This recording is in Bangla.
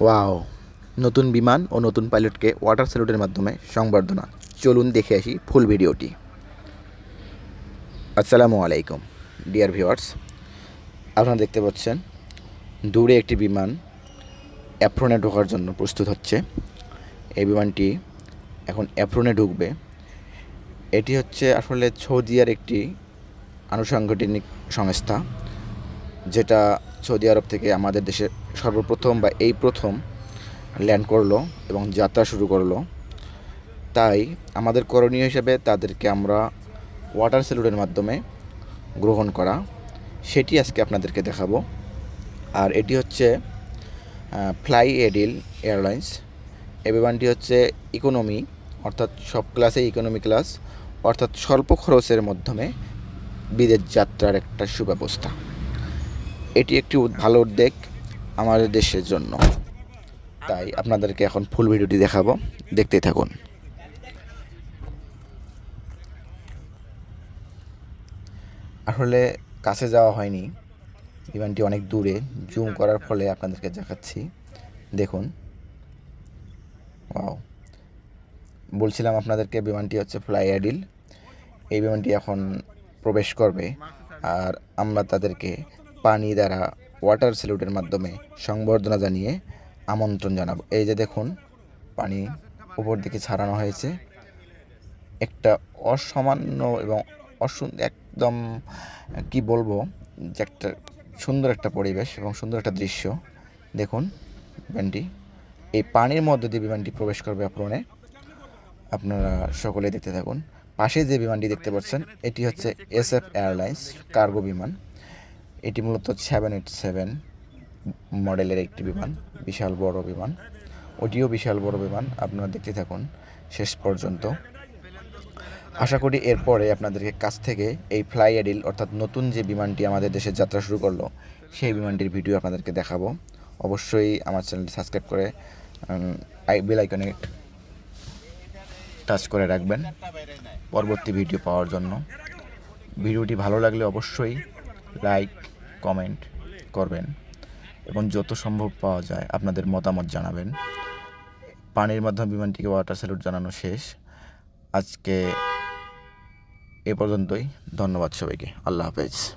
ওয়াও নতুন বিমান ও নতুন পাইলটকে ওয়াটার স্যালুটের মাধ্যমে সংবর্ধনা। চলুন দেখে আসি ফুল ভিডিওটি আসসালামু আলাইকুম ডিয়ার ভিউয়ার্স আপনারা দেখতে পাচ্ছেন, দূরে একটি বিমান অ্যাপ্রনে ঢোকার জন্য প্রস্তুত হচ্ছে। এই বিমানটি এখন অ্যাপ্রনে ঢুকবে। এটি হচ্ছে আসলে সৌদিয়ার একটি আনুষাঙ্গিক সংস্থা, যেটা সৌদি আরব থেকে আমাদের দেশে সর্বপ্রথম বা এই প্রথম ল্যান্ড করল এবং যাত্রা শুরু করল। তাই আমাদের করণীয় হিসেবে তাদেরকে আমরা ওয়াটার স্যালুটের মাধ্যমে গ্রহণ করা, সেটি আজকে আপনাদেরকে দেখাবো। আর এটি হচ্ছে ফ্লাই এডিল এয়ারলাইন্স এ বিমানটি হচ্ছে ইকোনমি অর্থাৎ সব ক্লাসে ইকোনমি ক্লাস অর্থাৎ স্বল্প খরচের মাধ্যমে বিদেশ যাত্রার একটা সুব্যবস্থা। এটি একটি ভালো উদ্যোগ। আমাদের দেশের জন্য। তাই আপনাদেরকে এখন ফুল ভিডিওটি দেখাবো। দেখতেই থাকুন। আসলে কাছে যাওয়া হয়নি। বিমানটি অনেক দূরে। জুম করার ফলে আপনাদেরকে দেখাচ্ছি। দেখুন। ওয়াও। বলছিলাম আপনাদেরকে, বিমানটি হচ্ছে ফ্লাই অ্যাডিল এই বিমানটি এখন প্রবেশ করবে। আর আমরা তাদেরকে পানি দ্বারা ওয়াটার স্যালুটের মাধ্যমে সংবর্ধনা জানিয়ে আমন্ত্রণ জানাব। এই যে দেখুন, পানি উপর দিকে ছাড়ানো হয়েছে। একটা অসামান্য এবং অসুন, একদম, কি বলব, যে একটা সুন্দর একটা পরিবেশ এবং সুন্দর একটা দৃশ্য। দেখুন বিমানটি এই পানির মধ্যে দিয়ে বিমানটি প্রবেশ করবে অপ্রণে আপনারা সকলে দেখতে থাকুন। পাশে যে বিমানটি দেখতে পাচ্ছেন, এটি হচ্ছে এস এফ এয়ারলাইন্স কার্গো বিমান। এটি মূলত সেভেন এইট সেভেন মডেলের একটি বিমান, বিশাল বড় বিমান। ওটিও বিশাল বড় বিমান, আপনারা দেখতে থাকুন শেষ পর্যন্ত। আশা করি এরপরে আপনাদেরকে কাছ থেকে এই ফ্লাই এডিল অর্থাৎ নতুন যে বিমানটি আমাদের দেশে যাত্রা শুরু করল, সেই বিমানটির ভিডিও আপনাদেরকে দেখাবো। অবশ্যই আমার চ্যানেলটি সাবস্ক্রাইব করে আই, বেল আইকনে টাচ করে রাখবেন পরবর্তী ভিডিও পাওয়ার জন্য। ভিডিওটি ভালো লাগলে অবশ্যই লাইক কমেন্ট করবেন এবং যত সম্ভব পাওয়া যায় আপনাদের মতামত জানাবেন। পানির মাধ্যমে বিমানটিকে ওয়াটার স্যালুট জানানো শেষ। আজকে এ পর্যন্তই। ধন্যবাদ সবাইকে। আল্লাহ হাফেজ।